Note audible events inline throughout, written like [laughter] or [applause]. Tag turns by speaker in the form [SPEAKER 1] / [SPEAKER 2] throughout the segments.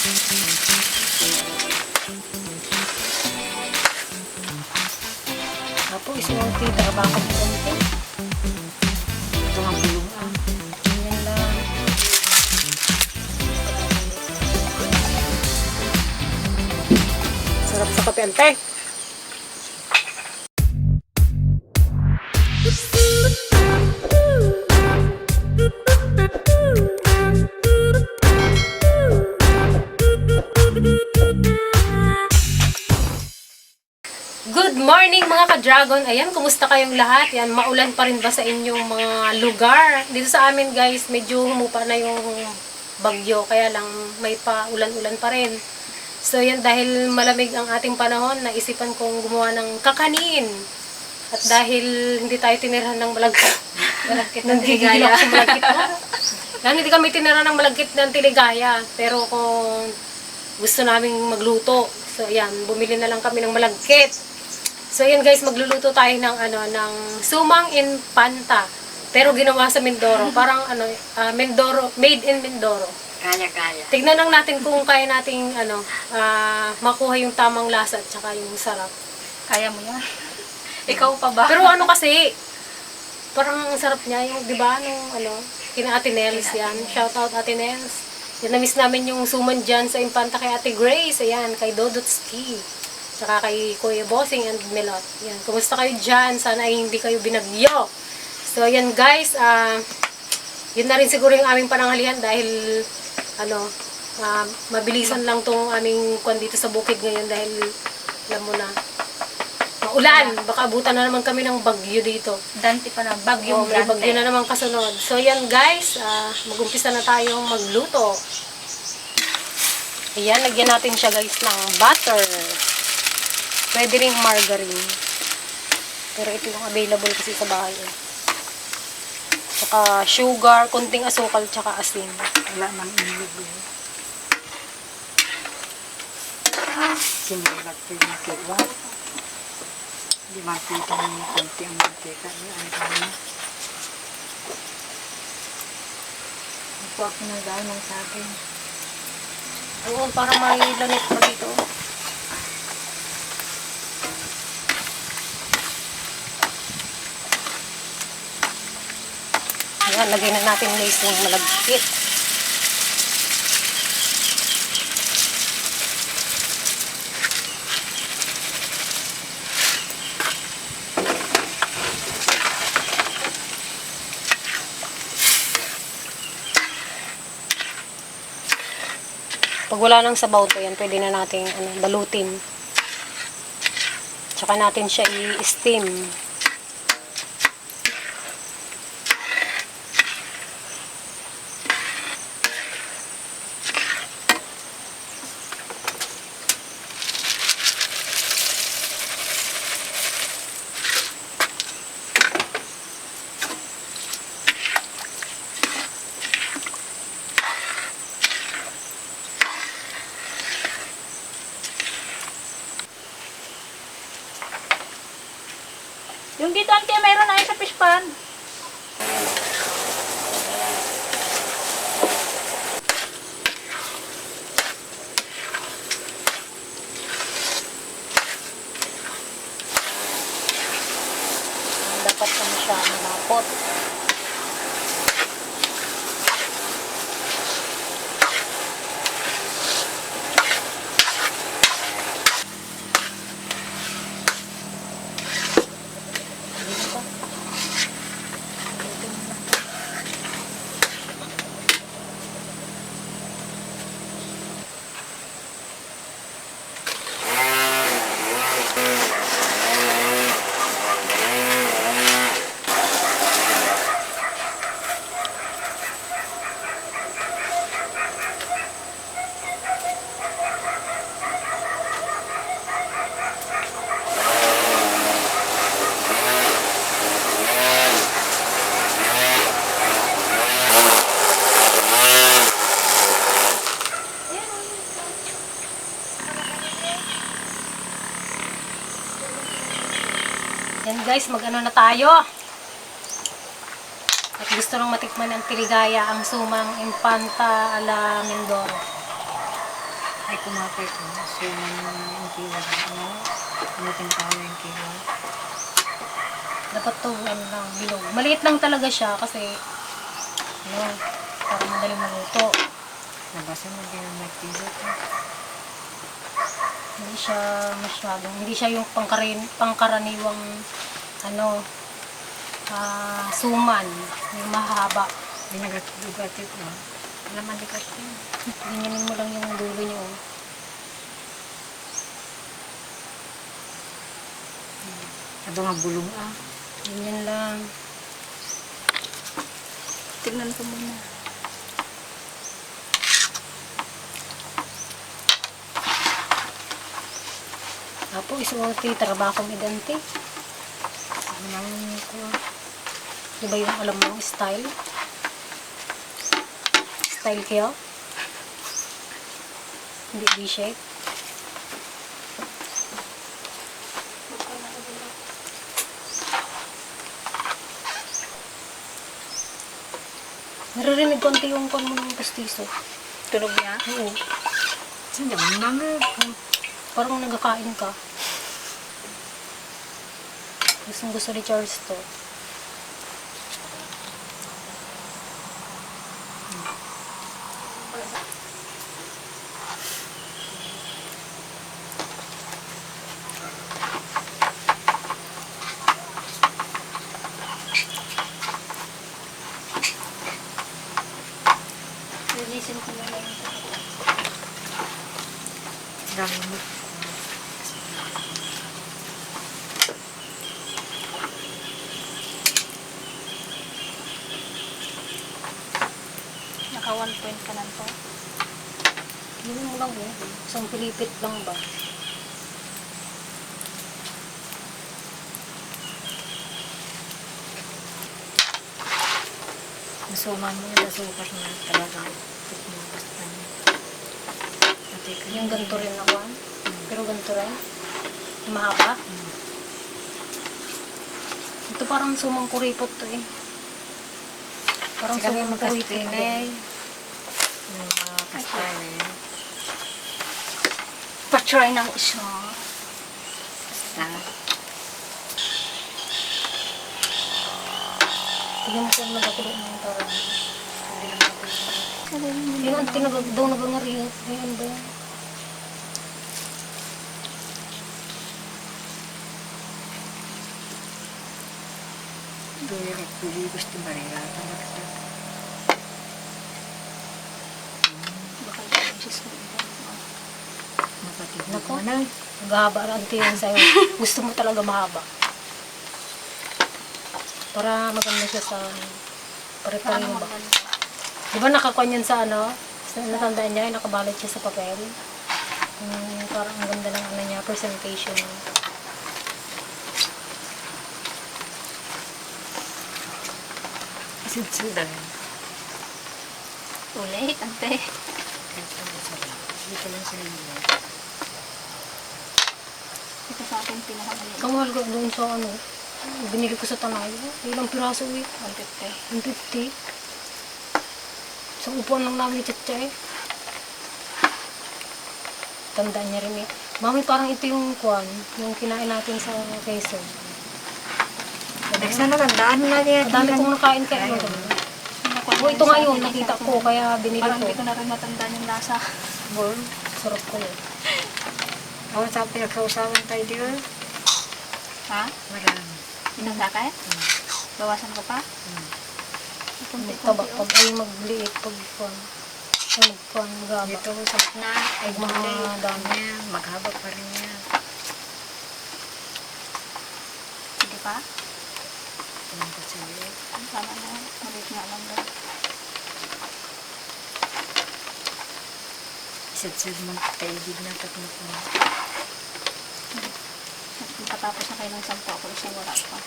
[SPEAKER 1] Apo, isang tita ka baka konti.
[SPEAKER 2] Ito ang bulong ah.
[SPEAKER 1] Yan lang. Sarap sa kape, ante. Ka-dragon. Ayan, kumusta kayong lahat? Yan, maulan pa rin ba sa inyong mga lugar? Dito sa amin guys, medyo humupa na yung bagyo. Kaya lang may pa ulan-ulan pa rin. So yan, dahil malamig ang ating panahon, naisipan kong gumawa ng kakanin. At dahil hindi tayo tinirhan ng malagkit. [laughs] malagkit ng tiligaya. Ako sa malagkit na. Yan, hindi kami tinira ng malagkit ng tiligaya. Pero kung gusto naming magluto, so yan, bumili na lang kami ng malagkit. So yan guys, magluluto tayo ng ano ng sumang in panta. Pero ginawa sa Mindoro, parang ano, ah, Mindoro, made in Mindoro.
[SPEAKER 2] Kaya-kaya.
[SPEAKER 1] Tignan lang natin kung kaya nating ano, ah, makuha yung tamang lasa at saka yung sarap.
[SPEAKER 2] Kaya mo yan. [laughs] Ikaw pa ba?
[SPEAKER 1] Pero ano kasi, parang ang sarap niya, yung, di ba, nung ano, kina Ate Nels yan. Shout out Ate Nels. Yan, na-miss namin yung suman dyan sa Impanta kay Ate Grace. Ayan, kay Dodotski. Tsaka kay Kuya Bossing and Melot. Yan, kumusta kayo dyan? Sana ay hindi kayo binagyo. So, yan guys, ah, yun na rin siguro yung aming pananghalian dahil, ano, ah, mabilisan lang tong aming kwan dito sa bukid ngayon dahil, alam mo na, maulan. Baka abutan na naman kami ng bagyo dito.
[SPEAKER 2] Dante pa na.
[SPEAKER 1] Oh,
[SPEAKER 2] Bagyong
[SPEAKER 1] may
[SPEAKER 2] Dante.
[SPEAKER 1] bagyo na naman kasunod. So, yan guys, ah, mag-umpisa na tayong magluto. Ayan, lagyan natin siya guys ng butter. Pwede rin margarine. Pero ito yung available kasi sa bahay. Eh. Tsaka sugar, konting asukal, tsaka asin.
[SPEAKER 2] Wala mang inilog eh. Sinulat ko yung kiwa. Hindi makita ng konti ang mantika. Eh, Ang dami. Ito ako ng dahil ng saging.
[SPEAKER 1] Oo, para may lanit pa dito. Lagay na natin lace ng malagkit. Pag wala nang sabaw to yan, pwede na nating ano, balutin. Tsaka natin siya i-steam.
[SPEAKER 2] Yung dito, ante, mayroon na sa fish pan.
[SPEAKER 1] Dapat ano siya malapot. Guys, mag-ano na tayo. At gusto nang matikman ng tiligaya ang sumang Infanta ala Mindoro.
[SPEAKER 2] Ay, kumakay ko. Suman na yung kiwa. Ano? Amutin pa yung kiwa.
[SPEAKER 1] Dapat to, ano lang, bilog. Maliit lang talaga siya kasi, ano, para madali maluto.
[SPEAKER 2] Nabasan mo din ang may kiwa.
[SPEAKER 1] Hindi siya masyadong, hindi siya yung pangkarin, pangkaraniwang, ano, ah, suman, yung mahaba.
[SPEAKER 2] Binagat-dugatit mo. Laman di kasi.
[SPEAKER 1] Ganyanin mo lang yung dulo niyo. oh.
[SPEAKER 2] Aba nga bulong ah.
[SPEAKER 1] Ganyan lang.
[SPEAKER 3] Tignan ko muna.
[SPEAKER 1] Apo, isuoti, trabaho mi dante.
[SPEAKER 2] Ano naman ko.
[SPEAKER 1] Di ba yung alam mo, style? Style kaya? Hindi B-shape. Naririnig ko ang tiyong kon mo ng pastiso.
[SPEAKER 3] Tunog niya?
[SPEAKER 1] Oo.
[SPEAKER 2] Saan naman
[SPEAKER 1] Parang nagkakain ka. Gustong gusto ni Charles to.
[SPEAKER 3] Lilisin ko muna yung
[SPEAKER 2] dami mo.
[SPEAKER 3] Naka one point ka lang po.
[SPEAKER 1] Yun mo lang eh. Pilipit lang ba?
[SPEAKER 2] Masuman mo yung sukat na talaga.
[SPEAKER 1] Yung ganito rin ako. ah. Pero ganito rin. Yung mahaba. Ito parang sumang kuripot to eh. Parang
[SPEAKER 2] kami
[SPEAKER 1] sumang kuripot.
[SPEAKER 2] magkastinay. Yung mga kastanay.
[SPEAKER 3] Pa-try ng isa.
[SPEAKER 2] Basta.
[SPEAKER 1] Tignan mo kung nagkakulo ng parang.
[SPEAKER 3] Sabi mo
[SPEAKER 1] Yung ang tinagag daw na bangari. Ayan ba yan?
[SPEAKER 2] Doon yung pili gusto barila. Tamak na.
[SPEAKER 3] Baka yung sis ko iba.
[SPEAKER 2] Mapatid
[SPEAKER 1] Nako.
[SPEAKER 2] na.
[SPEAKER 1] Maghahaba lang tiyan sa'yo. [laughs] Gusto mo talaga mahaba. Para maganda siya sa pare-pareho ba? Di ba nakakuan yun sa ano? Natandaan niya, nakabalot siya sa papel. Hmm, parang ang ganda ng ano niya, presentation.
[SPEAKER 2] Sudsudan.
[SPEAKER 3] Ulit, ante.
[SPEAKER 2] Dito lang sa inyo.
[SPEAKER 3] Akin pinakamali.
[SPEAKER 1] Kamahal ko doon sa ano, binili ko sa tanay. Ilang piraso eh.
[SPEAKER 3] 150.
[SPEAKER 1] 150. Sa upuan lang namin Tchatcha eh. Tandaan niya rin eh. Mami, parang ito yung kwan, yung kinain natin sa Quezon.
[SPEAKER 2] Sana tandaan na yan.
[SPEAKER 1] Ang dami kong nakain kaya ano. Oh, ito nga yun, nakita ko, kaya binili
[SPEAKER 3] Parang
[SPEAKER 1] ko.
[SPEAKER 3] hindi ko na rin matandaan yung lasa.
[SPEAKER 2] Bol.
[SPEAKER 1] Sarap ko yun.
[SPEAKER 2] Ako sa pinagkausawan tayo di ba?
[SPEAKER 3] Ha?
[SPEAKER 2] Marami.
[SPEAKER 3] Inanda ka eh? Bawasan ko pa?
[SPEAKER 2] Hmm.
[SPEAKER 1] Magtaba, pag ay magliit, pag kwan. Ay magkwan, magaba.
[SPEAKER 2] Dito ko sa na. Ay
[SPEAKER 1] Mga dami.
[SPEAKER 2] niya. Maghaba pa rin niya.
[SPEAKER 3] Sige pa?
[SPEAKER 2] Tingnan ko sa iyo.
[SPEAKER 3] Tama na. Maliit nga lang daw.
[SPEAKER 2] Isadsad mo kaibig na tatlo ko.
[SPEAKER 3] Kung patapos na kayo ng sampo, ako isang wala pa.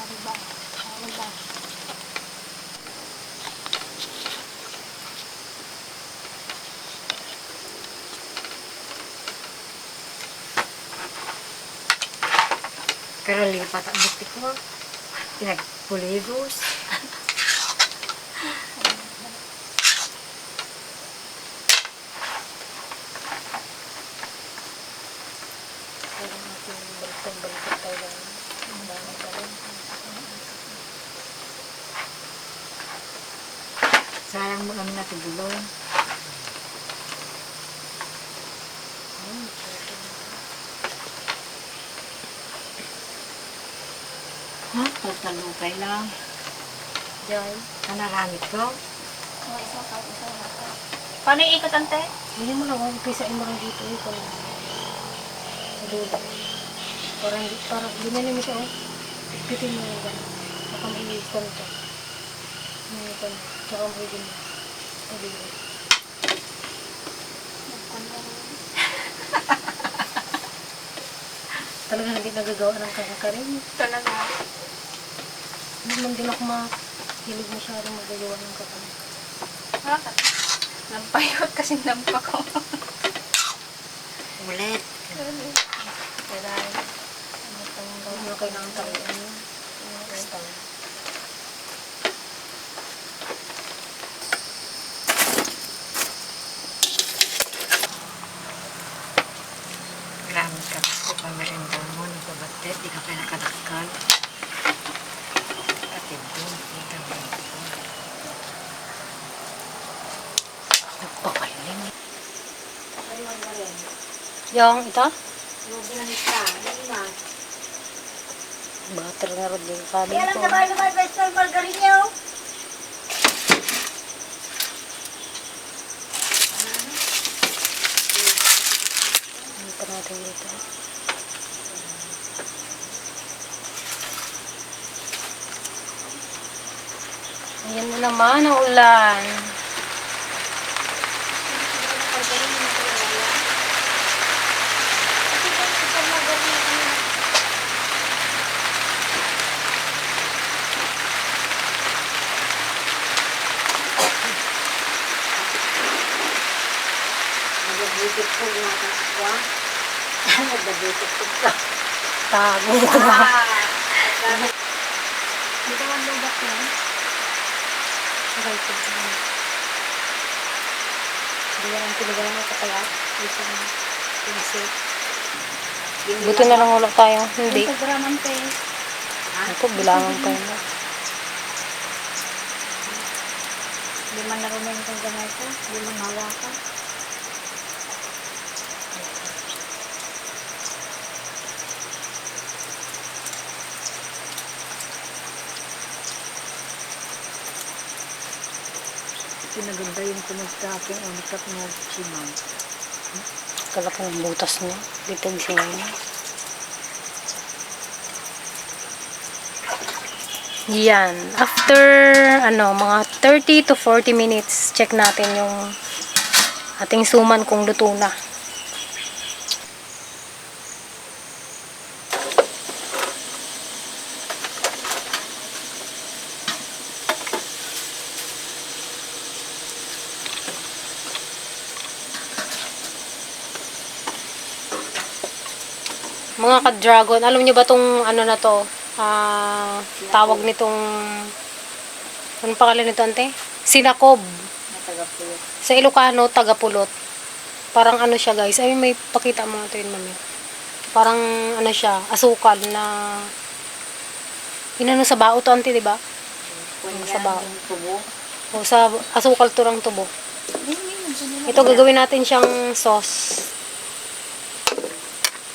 [SPEAKER 3] Ano ba? Ano ba?
[SPEAKER 2] Pero lipat ang buti ko. Pinagpuligos. Sayang mo kami natulong. Ha? Tatalukay lang.
[SPEAKER 1] Diyan.
[SPEAKER 2] Kanaramit ko.
[SPEAKER 3] Mga isa pa, isa pa. Paano yung ikot, ante?
[SPEAKER 1] Hindi mo lang, umpisain mo lang dito. Ito lang. Sa dulo. Parang, parang, siya, oh. Pitin mo yung gano'n. Baka may ikon to. Baka may ikon mo. [laughs] Dulo. Talaga hindi nagagawa ng kakakarin.
[SPEAKER 3] Talaga.
[SPEAKER 1] Hindi man din ako mahilig masyadong magagawa ng kakakarin.
[SPEAKER 3] Bakit? Nampayot kasi nampa ko. [laughs]
[SPEAKER 2] Ulit.
[SPEAKER 3] Kaya ano pang
[SPEAKER 1] Hindi mo kailangan talian yun. Basta.
[SPEAKER 2] Maraming ka ko pa merinda mo. Nagbabatet. Di ka pa nakadakal. Atid doon. Di ka merinda mo. Nagpapaling.
[SPEAKER 1] Yung ito?
[SPEAKER 2] Nubilanista. Lima.
[SPEAKER 1] Butter nga rin yung kanin
[SPEAKER 2] Kaya lang naman naman basta margarinyo.
[SPEAKER 1] Ano pa natin dito? Ayan na naman ang ulan.
[SPEAKER 2] Nagbabutit ko mga kakwa. Nagbabutit ko ka.
[SPEAKER 1] Tago ko ba?
[SPEAKER 3] Hindi ka man lugat yan.
[SPEAKER 1] Okay, ito. Hindi yan ang pinagalan ko kaya. Isang pinisip. Buti na lang wala tayo. Hindi.
[SPEAKER 3] Sa graman te.
[SPEAKER 1] Ito, bilangan tayo na.
[SPEAKER 3] Hindi man narumin kong gamay ko. Hindi man hawakan.
[SPEAKER 2] Pinaganda yung kumagtaking unikap mo si ma'am.
[SPEAKER 1] Kalaki ng butas niya. Dito ang singay niya. Yan. After, ano, mga 30 to 40 minutes, check natin yung ating suman kung luto na. Mga ka-dragon, alam niyo ba tong ano na to? Ah, tawag nitong ano pangalan nito ante? Sinakob. Sa Ilocano, tagapulot. Parang ano siya guys. Ay, may pakita mo ito yun mami. Parang ano siya, asukal na inano sa bao to ante, di ba? Sa bao. O sa asukal to ng tubo. Ito gagawin natin siyang sauce.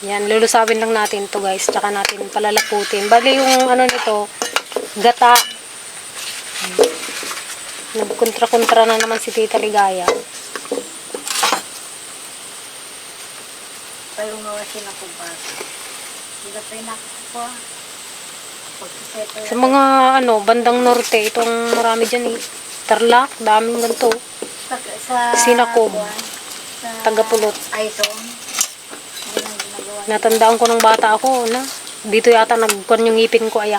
[SPEAKER 1] Yan, lulusawin lang natin to guys. Tsaka natin palalaputin. Bali yung ano nito, gata. Nagkontra-kontra na naman si Tita Ligaya.
[SPEAKER 2] Tayo nga wa siya nakubas. Hindi pa
[SPEAKER 1] Sa mga ano, bandang norte, itong marami dyan eh. Tarlac, daming ganito.
[SPEAKER 2] sa
[SPEAKER 1] Sinakob.
[SPEAKER 2] sa
[SPEAKER 1] Tagapulot.
[SPEAKER 2] Aison.
[SPEAKER 1] Natandaan ko ng bata ako na dito yata nagkuhan yung ngipin ko aya.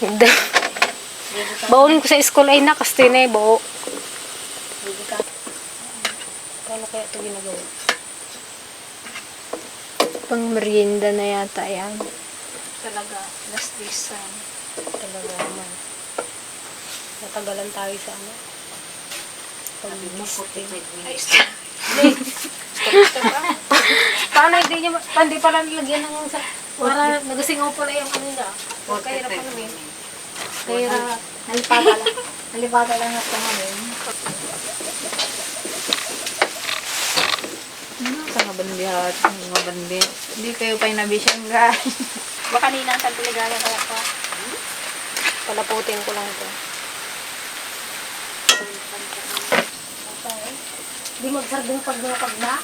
[SPEAKER 1] [laughs] Baunin ko sa school ay nakaste na eh,
[SPEAKER 2] ka.
[SPEAKER 1] Paano kaya ito ginagawa?
[SPEAKER 3] Pang merienda na yata yan.
[SPEAKER 2] Talaga, last this time.
[SPEAKER 1] Talaga naman. Natagalan tayo sa ano.
[SPEAKER 2] Sabi mo, 45 minutes. [laughs]
[SPEAKER 1] Paano hindi niya, hindi pala nilagyan ng sa, para nagasingaw pala yung ano niya. Kaya na pala eh. Kaya
[SPEAKER 3] Nalipata lang. Halibata lang at kamarin.
[SPEAKER 2] Ano sa mga bandi at mga bandi? Hindi kayo pa inabisyan guys.
[SPEAKER 3] Baka kanina ang tagpiligaya kaya pa.
[SPEAKER 1] Palaputin ko lang ito. Di magsarding pag pag na.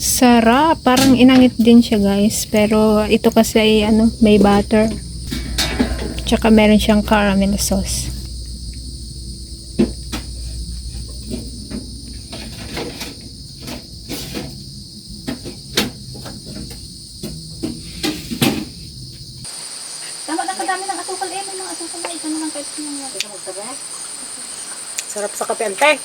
[SPEAKER 4] Sarap. Parang inangit din siya guys. Pero ito kasi ay ano, may butter. Tsaka meron siyang caramel sauce.
[SPEAKER 3] Tama na kadami ng asukal eh. May mga asukal na. Isa na lang kahit sinong yan.
[SPEAKER 1] Sarap sa kape ante.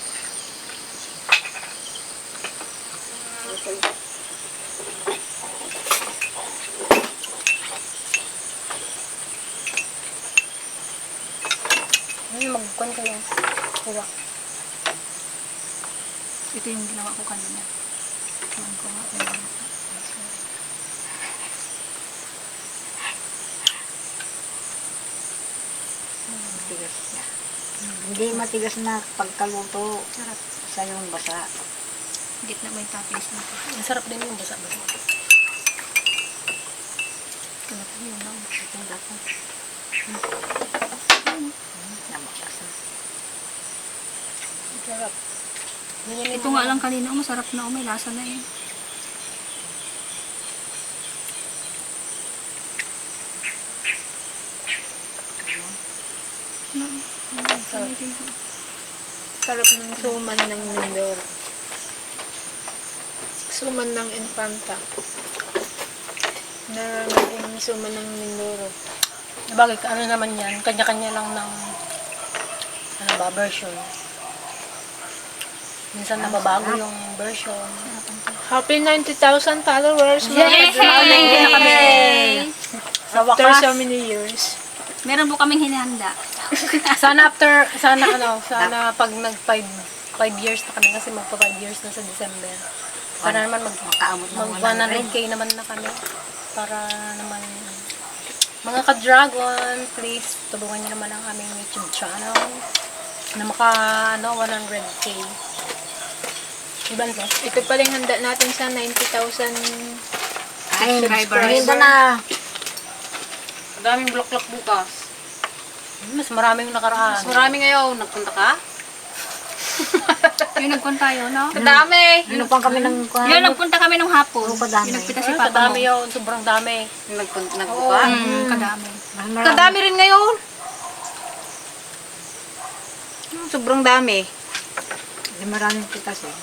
[SPEAKER 1] Ay, magkuhan kayo. Kuha.
[SPEAKER 3] Ito yung ginawa ko kanina. Kuhaan ko nga. kanina.
[SPEAKER 2] Matigas niya. Hindi matigas na pagkaluto.
[SPEAKER 3] Sarap.
[SPEAKER 2] Sa yung basa.
[SPEAKER 3] Gitna mo yung toppings mo.
[SPEAKER 1] Ang sarap din yung basa-basa.
[SPEAKER 3] Kalap yun lang.
[SPEAKER 2] Ito dapat. Namakasa.
[SPEAKER 1] Sarap.
[SPEAKER 3] Ito nga lang kanina. Masarap na. Oh, may lasa na eh. Sarap
[SPEAKER 4] ng suman ng Mindoro. Suman ng Infanta. Na naging suman ng Mindoro.
[SPEAKER 1] Bagay, ano naman yan, kanya-kanya lang ng ano ba, version. Minsan nababago yung version.
[SPEAKER 4] Happy 90,000 followers!
[SPEAKER 3] Yay! Na kami.
[SPEAKER 1] Sa
[SPEAKER 4] After
[SPEAKER 1] wakas,
[SPEAKER 4] so many years.
[SPEAKER 3] Meron po kaming hinihanda. [laughs]
[SPEAKER 1] sana after, sana ano, sana pag nag 5 5 years na kami kasi magpa 5 years na sa December. Sana naman mag
[SPEAKER 2] Makaamot
[SPEAKER 1] mag 100k naman na kami para naman mga ka-dragon, please tulungan niyo naman ang aming YouTube channel na maka ano 100k. Diba ito?
[SPEAKER 4] Ito pala yung handa natin sa 90,000
[SPEAKER 2] Ay,
[SPEAKER 3] Subscribers.
[SPEAKER 2] Hindi na.
[SPEAKER 5] Daming bloklak bukas.
[SPEAKER 1] Mas maraming nakaraan.
[SPEAKER 5] Mas marami ngayon. Nagpunta ka? [laughs]
[SPEAKER 3] Yung nagpunta tayo, no?
[SPEAKER 5] Ang dami!
[SPEAKER 2] Inupan kami ng kuha.
[SPEAKER 3] Yung nagpunta kami nung hapon.
[SPEAKER 2] Oo, kadami.
[SPEAKER 3] Yung nagpita si
[SPEAKER 1] Ay,
[SPEAKER 3] Papa mo.
[SPEAKER 1] kadami yun. Sobrang dami.
[SPEAKER 5] Nagpunta, nagbuka?
[SPEAKER 3] Mm, kadami.
[SPEAKER 5] Kadami rin ngayon. Hmm, Sobrang dami.
[SPEAKER 2] Hindi maraming pitas eh.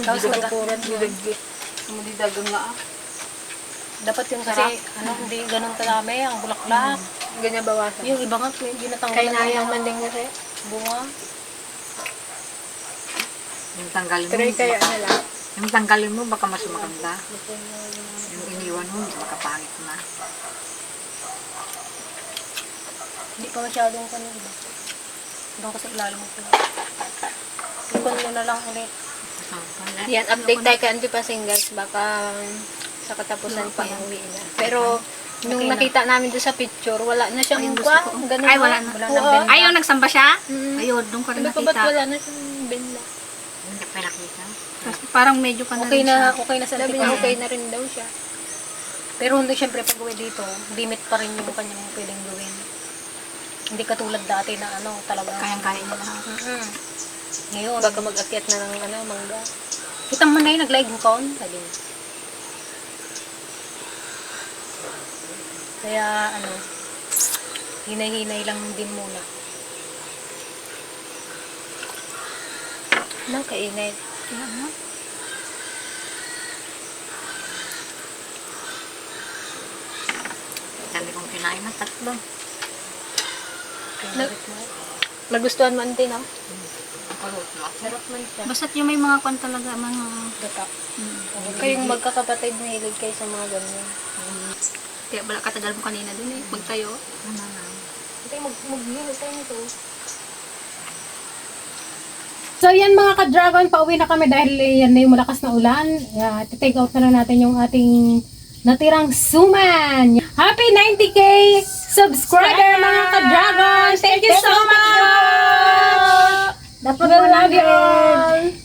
[SPEAKER 1] Tapos nag-
[SPEAKER 5] Hindi dagang nga ah.
[SPEAKER 1] dapat yung kasi, ano, hindi ganun kadami. Ang bulaklak.
[SPEAKER 4] Ganyan bawasan.
[SPEAKER 1] Yung iba nga, hindi natanggal
[SPEAKER 4] Kaya
[SPEAKER 1] na
[SPEAKER 4] yung manding kasi.
[SPEAKER 1] bunga.
[SPEAKER 2] Yung tanggalin mo.
[SPEAKER 4] Try kaya na lang.
[SPEAKER 2] Yung tanggalin mo, baka mas maganda. Yung iniwan mo, makapangit na.
[SPEAKER 1] Hindi pa masyadong kanin iba. Doon kasi ilalim mo pala. Ikon mo na lang ulit.
[SPEAKER 4] Yan, update tayo kay Auntie Pasing guys. Baka sa katapusan pa uwi na. Pero, nung nakita namin doon sa picture, wala na siyang
[SPEAKER 3] Ayun, gusto
[SPEAKER 4] kwan.
[SPEAKER 3] ko.
[SPEAKER 4] Ganun
[SPEAKER 3] Ay,
[SPEAKER 4] na.
[SPEAKER 3] wala na.
[SPEAKER 1] Wala
[SPEAKER 4] Oo.
[SPEAKER 1] nang ben-
[SPEAKER 3] Ay, yung nagsamba siya?
[SPEAKER 4] Mm.
[SPEAKER 3] Ayun, doon ko rin
[SPEAKER 4] Sabi ko, ba't
[SPEAKER 3] nakita.
[SPEAKER 4] wala na siyang benda?
[SPEAKER 2] Hindi pa nakita.
[SPEAKER 3] Tapos Parang medyo ka na
[SPEAKER 1] Okay
[SPEAKER 3] rin
[SPEAKER 1] na,
[SPEAKER 3] siya.
[SPEAKER 1] okay na sa
[SPEAKER 4] Sabi niya, okay na rin daw siya.
[SPEAKER 1] Pero hindi syempre pag uwi dito, limit pa rin yung kanyang pwedeng gawin. Hindi katulad dati na ano, talaga.
[SPEAKER 3] Kayang-kaya niya lahat.
[SPEAKER 1] Mm-mm. Ngayon,
[SPEAKER 4] Baka mag-akyat na ng ano, mangga.
[SPEAKER 1] kita mo na yung nag-live con. Sabi niya. Kaya ano, hinay-hinay lang din muna.
[SPEAKER 4] Nang kainit.
[SPEAKER 3] Kaya ano?
[SPEAKER 2] Dami kong kinain na tatlo.
[SPEAKER 4] Nag- Nagustuhan mo, Auntie, no?
[SPEAKER 1] Sarap man siya.
[SPEAKER 3] Basta't yung may mga kwan talaga, mga...
[SPEAKER 1] Gata.
[SPEAKER 4] Kayong magkakapatid na hilig kayo sa mga ganyan.
[SPEAKER 3] Kaya wala katagal mo kanina dun eh. Magtayo.
[SPEAKER 2] Tama nga.
[SPEAKER 1] Ito yung mag-gihil tayo. So yan mga ka-dragon, pauwi na kami dahil yan na yung malakas na ulan. Uh, take out na lang natin yung ating natirang suman. Happy 90k subscriber Subscribe! mga ka-dragon! Thank you Thank so you much! much! Dapat We love you!